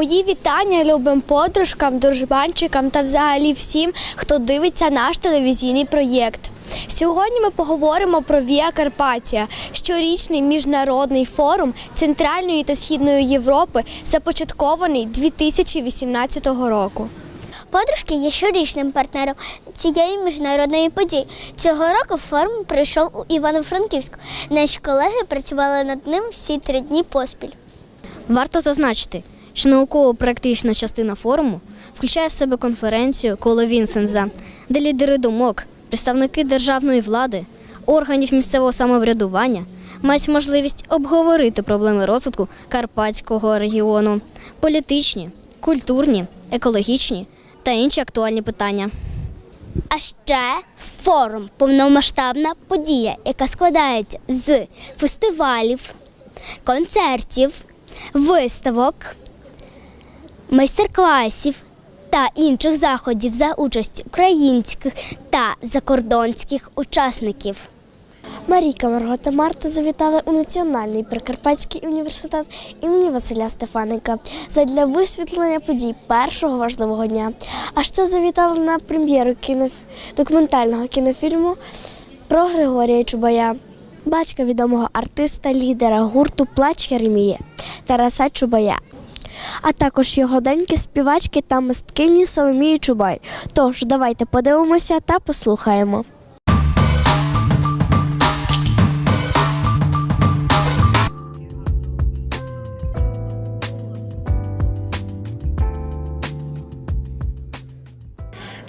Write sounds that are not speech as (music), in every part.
Мої вітання любим подружкам, дружбанчикам та взагалі всім, хто дивиться наш телевізійний проєкт. Сьогодні ми поговоримо про Віа Карпатія, щорічний міжнародний форум Центральної та Східної Європи, започаткований 2018 року. Подружки є щорічним партнером цієї міжнародної події. Цього року форум прийшов у Івано-Франківську. Наші колеги працювали над ним всі три дні поспіль. Варто зазначити, що науково-практична частина форуму включає в себе конференцію коло Вінсенза, де лідери думок, представники державної влади, органів місцевого самоврядування мають можливість обговорити проблеми розвитку Карпатського регіону, політичні, культурні, екологічні та інші актуальні питання. А ще форум повномасштабна подія, яка складається з фестивалів, концертів, виставок, майстер-класів та інших заходів за участі українських та закордонських учасників. Марійка Марго та Марта завітали у Національний Прикарпатський університет імені Василя Стефаника задля висвітлення подій першого важливого дня. А ще завітали на прем'єру кіноф... документального кінофільму про Григорія Чубая, батька відомого артиста, лідера гурту Плач Єремії Тараса Чубая. А також його доньки, співачки та мисткині Соломії Чубай. Тож давайте подивимося та послухаємо.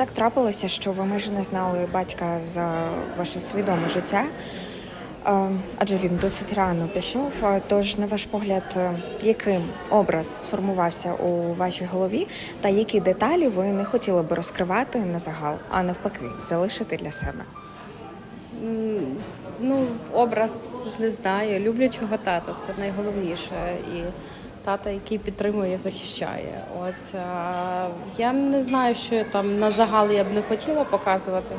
Так трапилося, що ви майже не знали батька за ваше свідоме життя, адже він досить рано пішов. Е, Тож, на ваш погляд, е, яким образ сформувався у вашій голові, та які деталі ви не хотіли би розкривати на загал, а навпаки, залишити для себе? Ну, образ не знаю, люблячого тата це найголовніше. І тата, який підтримує, захищає. От я не знаю, що я там на загал я б не хотіла показувати.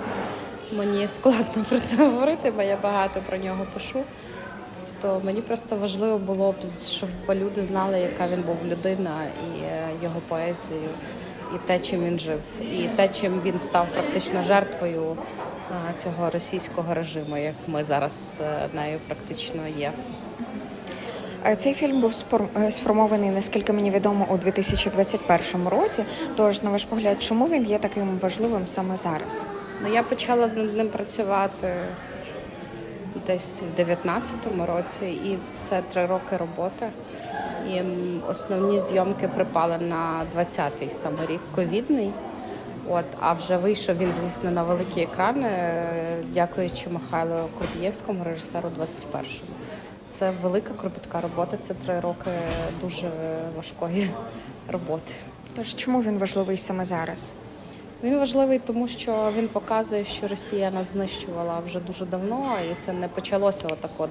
Мені складно про це говорити, бо я багато про нього пишу. Тобто мені просто важливо було б, щоб люди знали, яка він був людина, і е, його поезію, і те, чим він жив, і те, чим він став практично жертвою е, цього російського режиму, як ми зараз е, нею практично є. Цей фільм був сформований, наскільки мені відомо, у 2021 році. Тож, на ваш погляд, чому він є таким важливим саме зараз? Ну, я почала над ним працювати десь в 19-му році, і це три роки роботи. І основні зйомки припали на 20-й саме рік ковідний. От, а вже вийшов він, звісно, на великі екрани, е, дякуючи Михайлу Круп'євському, режисеру 21-му. Це велика кропітка робота, це три роки дуже важкої роботи. Тож, чому він важливий саме зараз? Він важливий, тому що він показує, що Росія нас знищувала вже дуже давно, і це не почалося отак от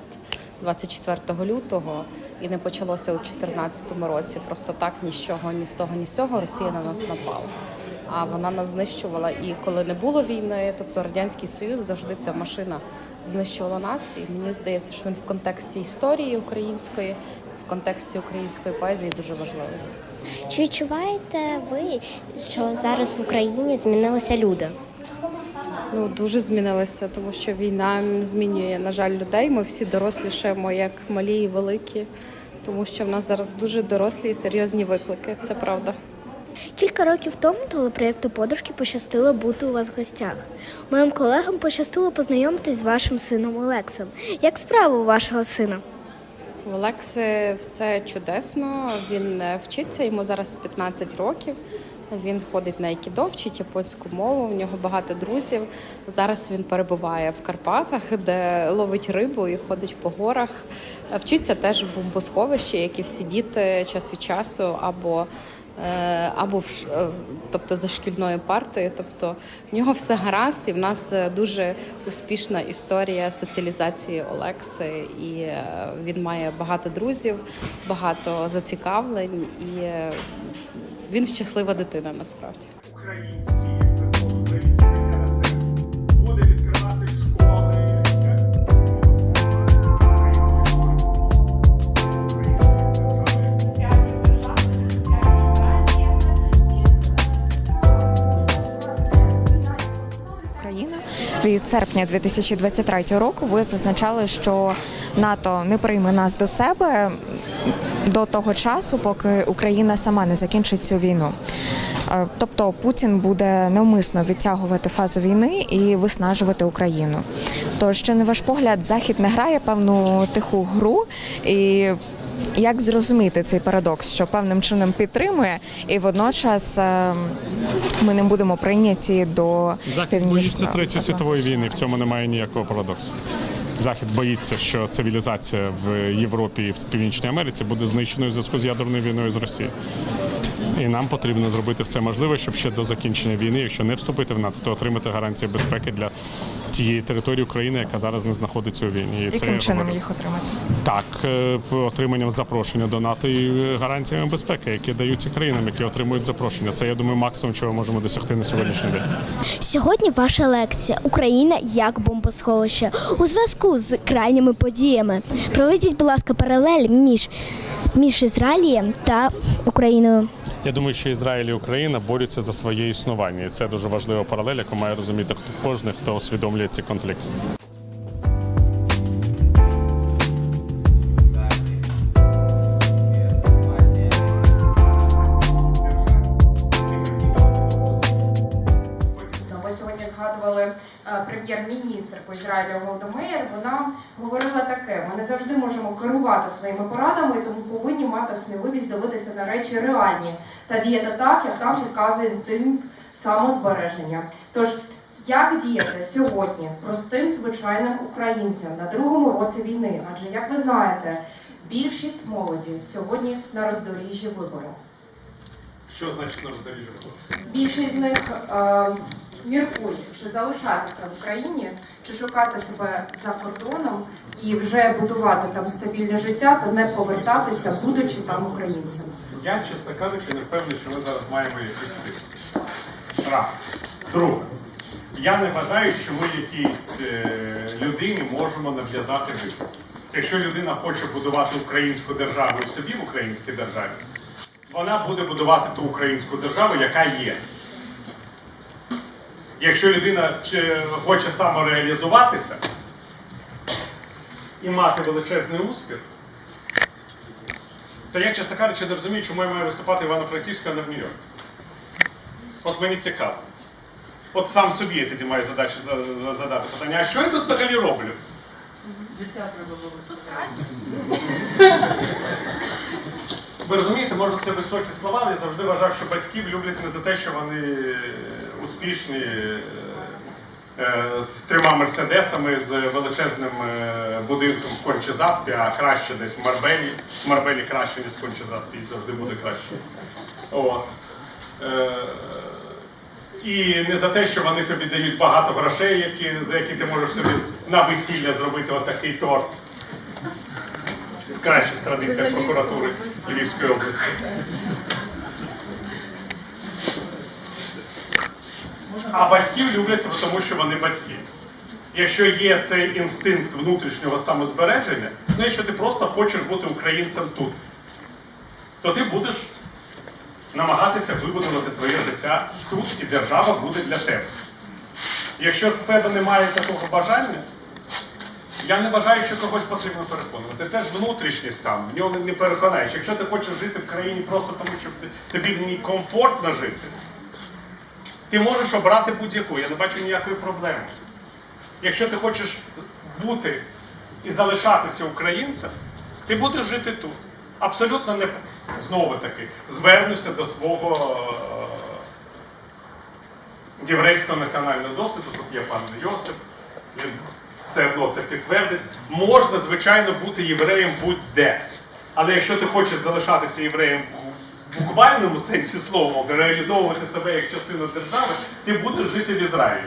24 лютого, і не почалося у 2014 році. Просто так ні з чого, ні з того, ні з цього Росія на нас напала. А вона нас знищувала. І коли не було війни, тобто радянський союз завжди ця машина знищувала нас. І мені здається, що він в контексті історії української, в контексті української поезії дуже важливий. Чи відчуваєте ви, що зараз в Україні змінилися люди? Ну дуже змінилося, тому що війна змінює, на жаль, людей. Ми всі дорослішаємо, як малі і великі, тому що в нас зараз дуже дорослі і серйозні виклики. Це правда. Кілька років тому телепроєкту подружки пощастило бути у вас в гостях. Моїм колегам пощастило познайомитись з вашим сином Олексом. Як справи у вашого сина? В Олекси все чудесно. Він е, вчиться, йому зараз 15 років. Він ходить на айкідо, вчить японську мову. У нього багато друзів. Зараз він перебуває в Карпатах, де ловить рибу і ходить по горах. Вчиться теж в бомбосховищі, як і всі діти час від часу, або або в е, тобто за шкільною партою. Тобто в нього все гаразд, і в нас е, дуже успішна історія соціалізації Олекси. І е, він має багато друзів, багато зацікавлень, і е, він щаслива дитина насправді. український, від серпня 2023 року ви зазначали, що НАТО не прийме нас до себе до того часу, поки Україна сама не закінчить цю війну. Е, Тобто Путін буде навмисно відтягувати фазу війни і виснажувати Україну. Тож, чи на ваш погляд, Захід не грає певну тиху гру і. Як зрозуміти цей парадокс, що певним чином підтримує, і водночас е, ми не будемо прийняті до Захід боїться третьої світової війни. В цьому немає ніякого парадоксу. Захід боїться, що цивілізація в Європі і в Північній Америці буде знищеною в зв'язку з ядерною війною з Росією. І нам потрібно зробити все можливе, щоб ще до закінчення війни, якщо не вступити в НАТО, то отримати гарантії безпеки для тієї території України, яка зараз не знаходиться у війні. І це Яким я чином говорю. їх отримати? Так, е, отриманням запрошення до НАТО і е, гарантіями безпеки, які даються країнам, які отримують запрошення. Це я думаю, максимум, чого можемо досягти на сьогоднішній день. Сьогодні ваша лекція Україна як бомбосховище у зв'язку з крайніми подіями. Проведіть, будь ласка, паралель між, між Ізраїлем та Україною. Я думаю, що Ізраїль і Україна борються за своє існування, і це дуже важлива паралель, яку має розуміти кожен, хто усвідомлює ці конфлікти. Е, прем'єр-міністрку Ізраїля Голдомеєр. Вона говорила таке: ми не завжди можемо керувати своїми порадами, і тому повинні мати сміливість дивитися на речі реальні та діяти так, як нам підказує інстинкт самозбереження. Тож, як діяти сьогодні простим звичайним українцям на другому році війни? Адже, як ви знаєте, більшість молоді сьогодні на роздоріжжі виборів. Що значить на роздоріжжя? Більшість з них е, міркує, чи залишатися в Україні, чи шукати себе за кордоном і вже будувати там стабільне життя та не повертатися, будучи там українцями. Я, чесно кажучи, не впевнений, що ми зараз маємо якийсь цифр. Раз. Друге. Я не вважаю, що ми якійсь е, людині можемо нав'язати вибір. Якщо людина хоче будувати українську державу і собі в українській державі, вона буде будувати ту українську державу, яка є. Якщо людина хоче самореалізуватися і мати величезний успіх, то я, чесно кажучи, не розумію, чому я маю виступати Івано-Франківську, а не в Нью-Йорку. От мені цікаво. От сам собі я тоді маю задачу за- за- задати питання, а що я тут взагалі роблю? (laughs) Ви розумієте, може це високі слова, але я завжди вважав, що батьків люблять не за те, що вони е, успішні е, е, з трьома мерседесами, з величезним будинком в Кончезаспі, а краще десь в Марбелі. В Марбелі краще, ніж в Кончезаспі, і завжди буде краще. От. І не за те, що вони тобі дають багато грошей, які, за які ти можеш собі на весілля зробити отакий торт. Кращих традиціях прокуратури Львівської області. А батьків люблять тому, що вони батьки. Якщо є цей інстинкт внутрішнього самозбереження, ну якщо ти просто хочеш бути українцем тут, то ти будеш намагатися вибудувати своє життя тут, і держава буде для тебе. Якщо в тебе немає такого бажання, я не вважаю, що когось потрібно переконувати. Це ж внутрішній стан, в нього не переконаєш. Якщо ти хочеш жити в країні просто тому, що тобі в ній комфортно жити, ти можеш обрати будь-яку. Я не бачу ніякої проблеми. Якщо ти хочеш бути і залишатися українцем, ти будеш жити тут. Абсолютно не знову таки звернуся до свого е, єврейського національного досвіду. Тут є пан Йосип, він все одно це підтвердить. Можна, звичайно, бути євреєм будь-де. Але якщо ти хочеш залишатися євреєм в буквальному сенсі слова, реалізовувати себе як частину держави, ти будеш жити в Ізраїлі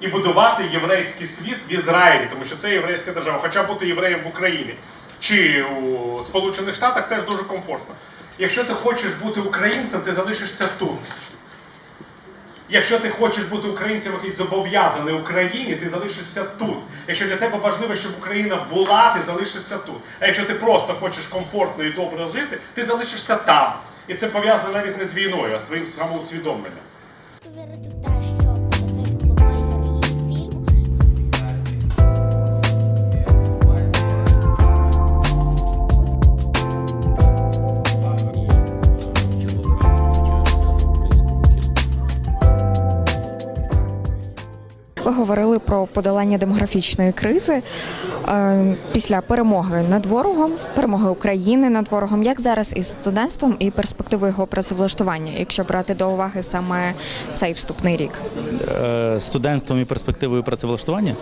і будувати єврейський світ в Ізраїлі, тому що це єврейська держава. Хоча бути євреєм в Україні чи у Сполучених Штатах теж дуже комфортно. Якщо ти хочеш бути українцем, ти залишишся тут. Якщо ти хочеш бути українцем, який зобов'язаний Україні, ти залишишся тут. Якщо для тебе важливо, щоб Україна була, ти залишишся тут. А якщо ти просто хочеш комфортно і добре жити, ти залишишся там. І це пов'язано навіть не з війною, а з твоїм самоусвідомленням. Ви говорили про подолання демографічної кризи е, після перемоги над ворогом, перемоги України над ворогом. Як зараз із студентством і перспективою його працевлаштування, якщо брати до уваги саме цей вступний рік? е, студентством і перспективою працевлаштування.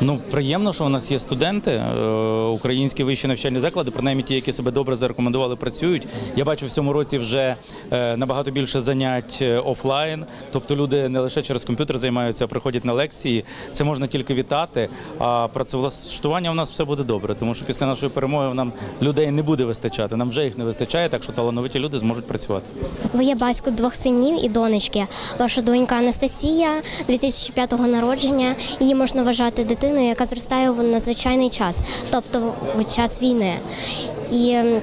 Ну, приємно, що у нас є студенти, е, українські вищі навчальні заклади, принаймні ті, які себе добре зарекомендували, працюють. Я бачу в цьому році вже е, набагато більше занять е, офлайн. Тобто люди не лише через комп'ютер займаються, а приходять на лекції. Це можна тільки вітати. А працевлаштування у нас все буде добре, тому що після нашої перемоги нам людей не буде вистачати. Нам вже їх не вистачає, так що талановиті люди зможуть працювати. Ви є батько двох синів і донечки. Ваша донька Анастасія 2005 народження. Її можна вважати дитиною, яка зростає в надзвичайний час, тобто в час війни. І ем,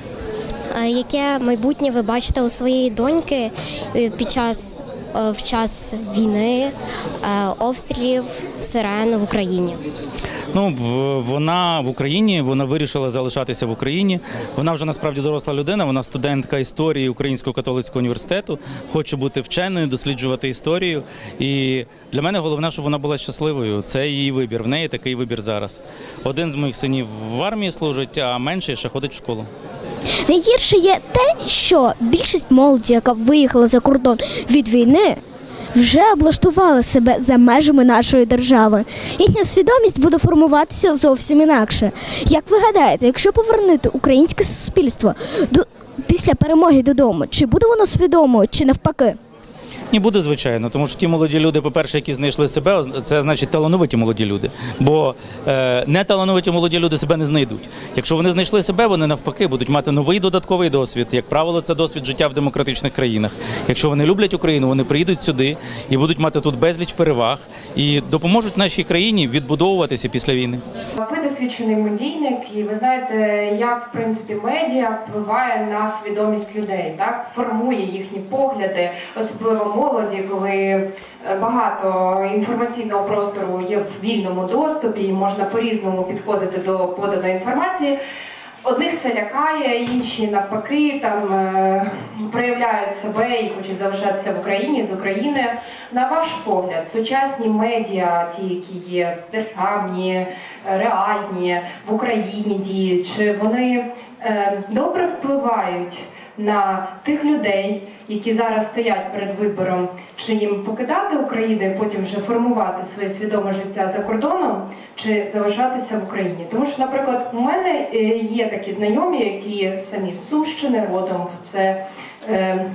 е, яке майбутнє ви бачите у своєї доньки е, під час е, в час війни, обстрілів, сирен в Україні? Ну, вона в Україні, вона вирішила залишатися в Україні. Вона вже насправді доросла людина. Вона студентка історії Українського католицького університету, хоче бути вченою, досліджувати історію. І для мене головне, щоб вона була щасливою. Це її вибір. В неї такий вибір зараз. Один з моїх синів в армії служить, а менший ще ходить в школу. Найгірше є те, що більшість молоді, яка виїхала за кордон від війни, вже облаштувала себе за межами нашої держави. Їхня свідомість буде формуватися зовсім інакше. Як ви гадаєте, якщо повернути українське суспільство до після перемоги додому, чи буде воно свідомо, чи навпаки? Ні, буде звичайно, тому що ті молоді люди, по-перше, які знайшли себе, це значить талановиті молоді люди. Бо е, неталановиті молоді люди себе не знайдуть. Якщо вони знайшли себе, вони навпаки будуть мати новий додатковий досвід. Як правило, це досвід життя в демократичних країнах. Якщо вони люблять Україну, вони приїдуть сюди і будуть мати тут безліч переваг і допоможуть нашій країні відбудовуватися після війни. Ви досвідчений медійник, і ви знаєте, як в принципі медіа впливає на свідомість людей, так формує їхні погляди, особливо молоді, коли е, багато інформаційного простору є в вільному доступі, і можна по-різному підходити до поданої інформації. Одних це лякає, інші навпаки там е, проявляють себе і хочуть залишатися в Україні з України. На ваш погляд, сучасні медіа, ті, які є державні, е, реальні в Україні діють, чи вони добре впливають на тих людей, які зараз стоять перед вибором, чи їм покидати Україну і потім вже формувати своє свідоме життя за кордоном, чи залишатися в Україні? Тому що, наприклад, у мене е, є такі знайомі, які самі з Сумщини родом. Це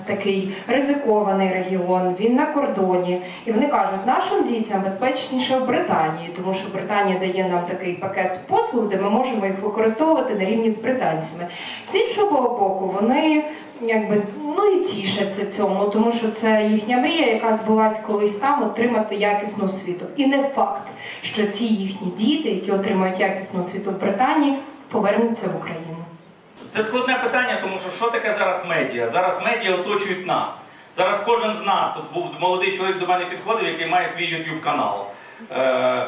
такий ризикований регіон, він на кордоні. І вони кажуть, нашим дітям безпечніше в Британії, тому що Британія дає нам такий пакет послуг, де ми можемо їх використовувати на рівні з британцями. З іншого боку, вони якби ну і тішаться цьому, тому що це їхня мрія, яка збулась колись там отримати якісну освіту. І не факт, що ці їхні діти, які отримають якісну освіту в Британії, повернуться в Україну. Це складне питання, тому що що таке зараз медіа? Зараз медіа оточують нас. Зараз кожен з нас, молодий чоловік до мене підходив, який має свій YouTube канал. Е,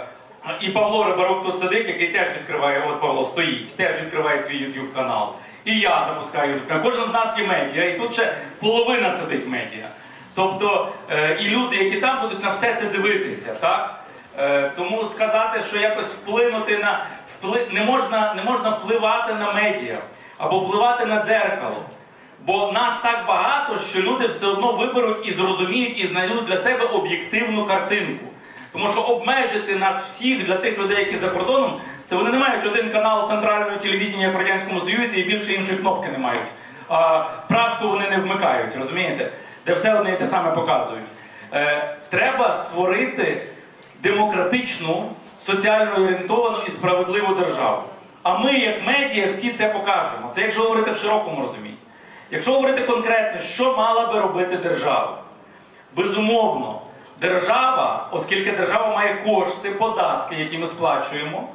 і Павло Рибарук тут сидить, який теж відкриває, от Павло стоїть, теж відкриває свій YouTube канал. І я запускаю YouTube канал. Кожен з нас є медіа, і тут ще половина сидить медіа. Тобто е, і люди, які там будуть на все це дивитися, так? Е, тому сказати, що якось вплинути на впли... не можна, не можна впливати на медіа або впливати на дзеркало. Бо нас так багато, що люди все одно виберуть і зрозуміють, і знайдуть для себе об'єктивну картинку. Тому що обмежити нас всіх для тих людей, які за кордоном, це вони не мають один канал центрального телевідення в Радянському Союзі і більше іншої кнопки не мають. А праску вони не вмикають, розумієте? Де все одне і те саме показують. Е, треба створити демократичну, соціально орієнтовану і справедливу державу. А ми, як медіа, всі це покажемо. Це якщо говорити в широкому розумінні. Якщо говорити конкретно, що мала би робити держава? Безумовно, держава, оскільки держава має кошти, податки, які ми сплачуємо,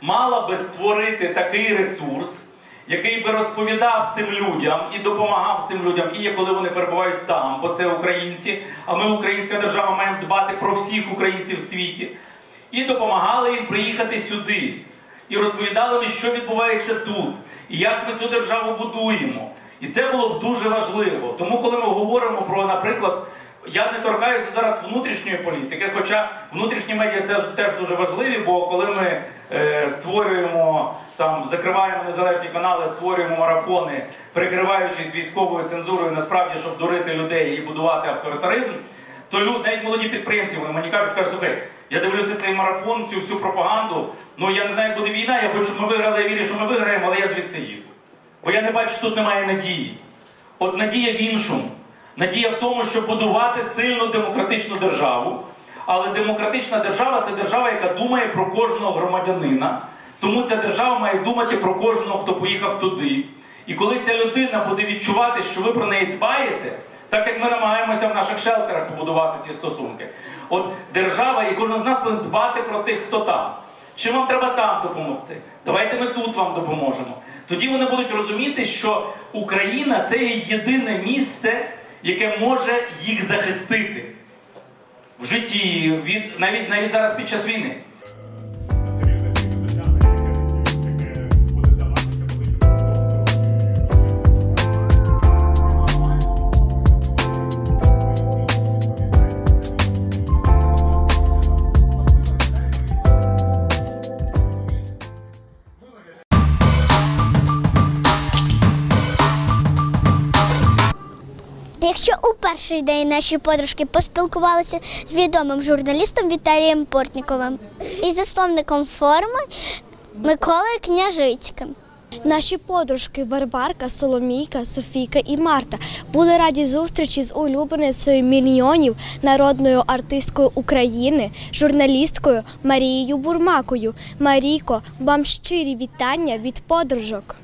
мала би створити такий ресурс, який би розповідав цим людям і допомагав цим людям, і коли вони перебувають там, бо це українці, а ми, українська держава, маємо дбати про всіх українців в світі, і допомагали їм приїхати сюди. І розповідали що відбувається тут, і як ми цю державу будуємо. І це було дуже важливо. Тому, коли ми говоримо про, наприклад, Я не торкаюся зараз внутрішньої політики, хоча внутрішні медіа це теж дуже важливі, бо коли ми е, створюємо там, закриваємо незалежні канали, створюємо марафони, прикриваючись військовою цензурою, насправді, щоб дурити людей і будувати авторитаризм, то люди, навіть молоді підприємці, вони мені кажуть, кажуть, слухай, я дивлюся цей марафон, цю всю пропаганду. Ну я не знаю, як буде війна, я хочу, щоб ми виграли, я вірю, що ми виграємо, але я звідси їду. Бо я не бачу, що тут немає надії. От надія в іншому. Надія в тому, щоб будувати сильну демократичну державу. Але демократична держава це держава, яка думає про кожного громадянина. Тому ця держава має думати про кожного, хто поїхав туди. І коли ця людина буде відчувати, що ви про неї дбаєте, так як ми намагаємося в наших шелтерах побудувати ці стосунки, от держава і кожен з нас повинен дбати про тих, хто там. Чи вам треба там допомогти? Давайте ми тут вам допоможемо. Тоді вони будуть розуміти, що Україна це є єдине місце, яке може їх захистити в житті, від навіть навіть зараз під час війни. Перший день наші подружки поспілкувалися з відомим журналістом Віталієм Портніковим і засновником форуму Миколою Княжицьким. Наші подружки Варварка, Соломійка, Софійка і Марта були раді зустрічі з улюбленицею мільйонів народною артисткою України, журналісткою Марією Бурмакою. Марійко, вам щирі вітання від подружок.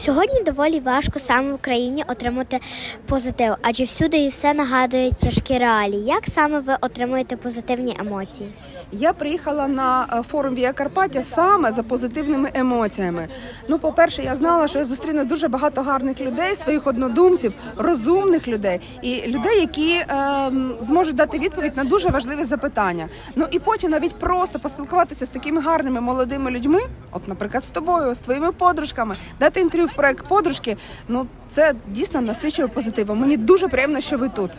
Сьогодні доволі важко саме в Україні отримати позитив, адже всюди і все нагадує тяжкі реалії. Як саме ви отримуєте позитивні емоції? Я приїхала на е, форум Вія Карпаття саме за позитивними емоціями. Ну, по-перше, я знала, що я зустріну дуже багато гарних людей, своїх однодумців, розумних людей і людей, які ем, зможуть дати відповідь на дуже важливі запитання. Ну і потім навіть просто поспілкуватися з такими гарними молодими людьми, от, наприклад, з тобою, з твоїми подружками, дати інтерв'ю в проект подружки. Ну це дійсно насичує позитивом. Мені дуже приємно, що ви тут.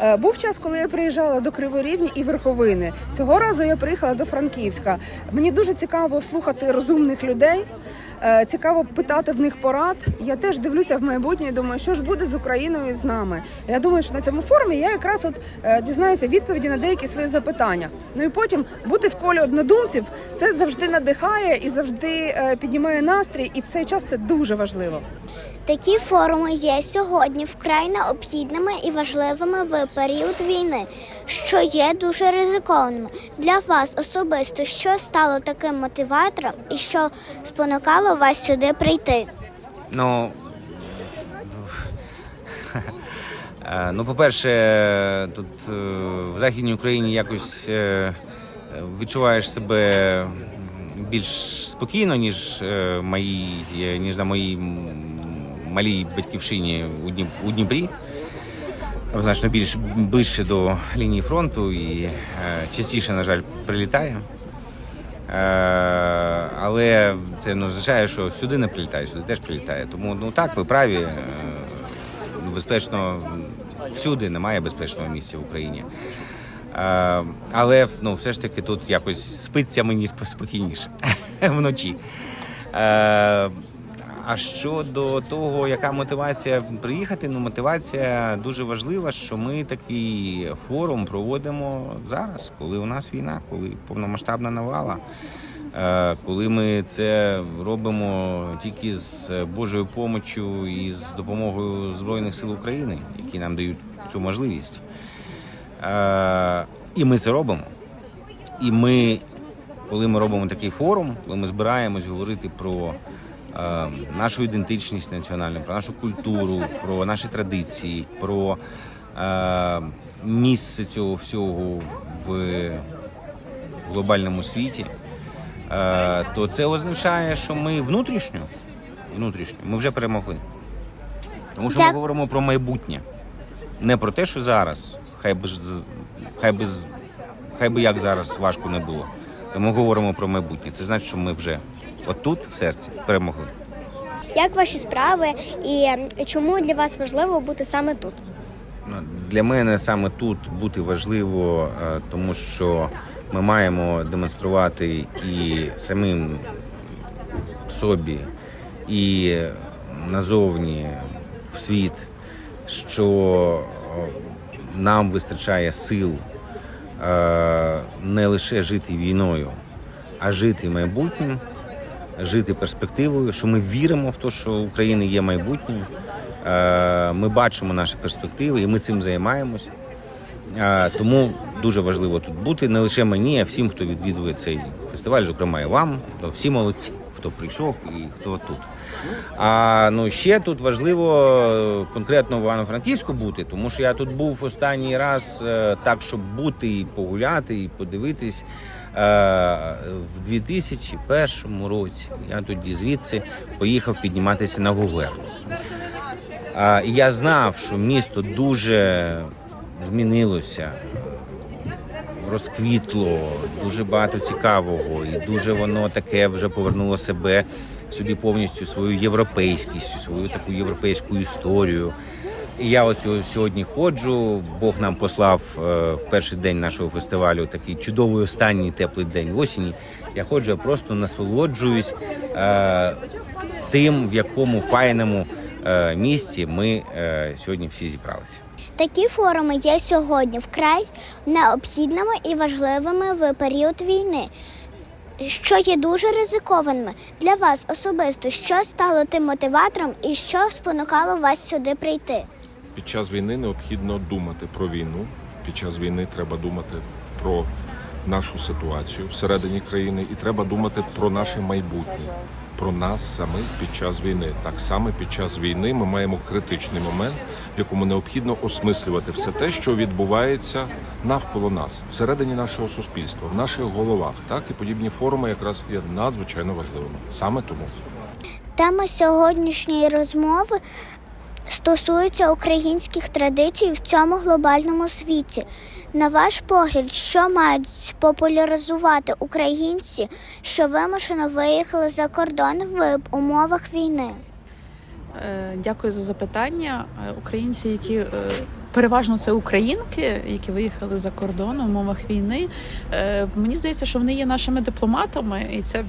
Е, Був час, коли я приїжджала до Криворівні і Верховини. Цього разу я приїхала до Франківська. Мені дуже цікаво слухати розумних людей. е, Цікаво питати в них порад. Я теж дивлюся в майбутнє і думаю, що ж буде з Україною і з нами. Я думаю, що на цьому форумі я якраз от е, дізнаюся відповіді на деякі свої запитання. Ну і потім бути в колі однодумців це завжди надихає і завжди піднімає настрій, і в цей час це дуже важливо. Такі форуми є сьогодні вкрай необхідними і важливими в період війни, що є дуже ризикованими. Для вас особисто, що стало таким мотиватором і що спонукало вас сюди прийти? Ну, (laughs) е, ну, по-перше, тут е, в Західній Україні якось е, відчуваєш себе більш спокійно, ніж, мої, ніж на моїй малій батьківщині у Дніпрі. Значно більш ближче до лінії фронту і е, частіше, на жаль, прилітає. Е, але це не означає, що сюди не прилітає, сюди теж прилітає. Тому ну так, ви праві. е, Безпечно всюди немає безпечного місця в Україні. Але ну, все ж таки тут якось спиться мені сп- спокійніше (laughs) вночі. А щодо того, яка мотивація приїхати, ну мотивація дуже важлива, що ми такий форум проводимо зараз, коли у нас війна, коли повномасштабна навала. Е, Коли ми це робимо тільки з Божою помочю і з допомогою Збройних сил України, які нам дають цю можливість. Е, І ми це робимо. І ми, коли ми робимо такий форум, коли ми збираємось говорити про нашу ідентичність національну, про нашу культуру, про наші традиції, про е, місце цього всього в глобальному світі, е, то це означає, що ми внутрішньо, внутрішньо ми вже перемогли. Тому що ми говоримо про майбутнє, не про те, що зараз, хай би хай би хай би як зараз важко не було. Ми говоримо про майбутнє. Це значить, що ми вже отут, в серці, перемогли. Як ваші справи і чому для вас важливо бути саме тут? Ну, Для мене саме тут бути важливо, е, тому що ми маємо демонструвати і самим собі, і назовні в світ, що е, нам вистачає сил не лише жити війною, а жити майбутнім, жити перспективою, що ми віримо в те, що у України є майбутнє. Е, Ми бачимо наші перспективи і ми цим займаємось. Е, Тому дуже важливо тут бути не лише мені, а всім, хто відвідує цей фестиваль, зокрема і вам, то всі молодці, хто прийшов і хто тут. А ну ще тут важливо е, конкретно в Івано-Франківську бути, тому що я тут був останній раз е, так, щоб бути і погуляти, і подивитись. е, В 2001 році я тоді звідси поїхав підніматися на Гуглерлу. І я знав, що місто дуже змінилося, розквітло, дуже багато цікавого, і дуже воно таке вже повернуло себе собі повністю свою європейськість, свою таку європейську історію. І я сьо- сьогодні ходжу. Бог нам послав е, в перший день нашого фестивалю такий чудовий останній теплий день осені. Я ходжу, я просто насолоджуюсь е, тим, в якому файному е, місті ми сьогодні всі зібралися. Такі форуми є сьогодні вкрай необхідними і важливими в період війни, що є дуже ризикованими для вас особисто. Що стало тим мотиватором і що спонукало вас сюди прийти? Під час війни необхідно думати про війну. Під час війни треба думати про нашу ситуацію всередині країни, і треба думати про наше майбутнє, про нас самих під час війни. Так само під час війни ми маємо критичний момент, в якому необхідно осмислювати все те, що відбувається навколо нас, всередині нашого суспільства, в наших головах. Так і подібні форуми якраз є надзвичайно важливими. Саме тому. Тема сьогоднішньої розмови стосується українських традицій в цьому глобальному світі. На ваш погляд, що мають популяризувати українці, що вимушено виїхали за кордон в умовах війни? Е, Дякую за запитання. Е, Українці, які е, переважно це українки, які виїхали за кордон у умовах війни. Мені здається, що вони є нашими дипломатами, і це.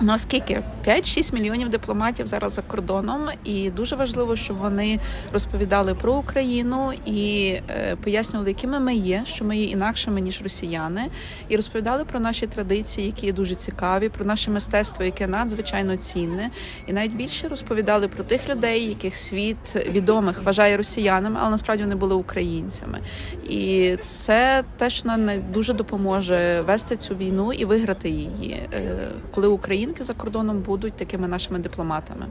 Наскільки 5-6 мільйонів дипломатів зараз за кордоном, і дуже важливо, щоб вони розповідали про Україну і е, пояснювали, якими ми є, що ми є інакшими ніж росіяни, і розповідали про наші традиції, які є дуже цікаві, про наше мистецтво, яке надзвичайно цінне, і навіть більше розповідали про тих людей, яких світ відомих вважає росіянами, але насправді вони були українцями. І це те, що нам дуже допоможе вести цю війну і виграти її, е, коли українки за кордоном будуть такими нашими дипломатами.